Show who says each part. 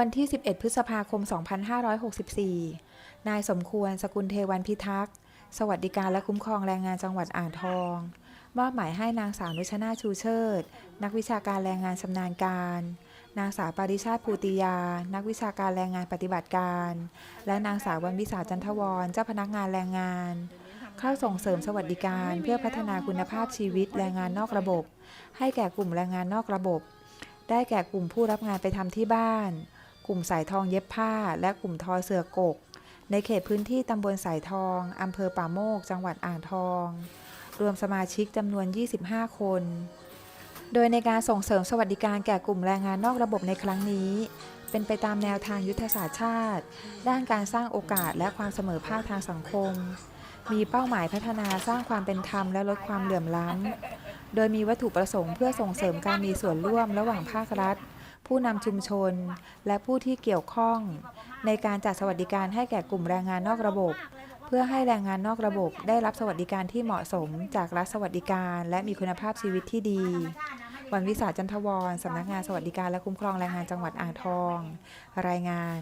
Speaker 1: วันที่ 11 พฤษภาคม 2564 นายสมควร สกุลเทวันพิทักษ์ สวัสดิการและคุ้มครองแรงงานจังหวัดอ่างทอง มอบหมายให้นางสาวนุชนาชูเชิด นักวิชาการแรงงานชำนาญการ นางสาวปาริชาติภูติยา นักวิชาการแรงงานปฏิบัติการ และนางสาววันวิสาจันทวร เจ้าพนักงานแรงงานเข้าส่งเสริมสวัสดิการเพื่อพัฒนาคุณภาพชีวิตแรงงานนอกระบบ ให้แก่กลุ่มแรงงานนอกระบบ ได้แก่กลุ่มผู้รับงานไปทำที่บ้าน ลุ่มสายทองเย็บผ้า และกลุ่มทอเสือกก ในเขตพื้นที่ตำบลสายทองอำเภอป่าโมก จังหวัดอ่างทอง รวมสมาชิกจำนวน 25 คน โดยในการส่งเสริมสวัสดิการแก่กลุ่มแรงงานนอกระบบในครั้งนี้ เป็นไปตามแนวทางยุทธศาสตร์ชาติ ด้านการสร้างโอกาสและความเสมอภาคทางสังคม มีเป้าหมายพัฒนาสร้างความเป็นธรรมและลดความเหลื่อมล้ำโดยมีวัตถุประสงค์เพื่อส่งเสริมการมีส่วนร่วมระหว่างภาครัฐ ผู้นำชุมชน และผู้ที่เกี่ยวข้อง ในการจัดสวัสดิการให้แก่กลุ่มแรงงานนอกระบบ เพื่อให้แรงงานนอกระบบได้รับสวัสดิการที่เหมาะสม จากรัฐสวัสดิการและมีคุณภาพชีวิตที่ดี วันวิสาจันทวรสำนักงานสวัสดิการและคุ้มครองแรงงานจังหวัดอ่างทอง รายงาน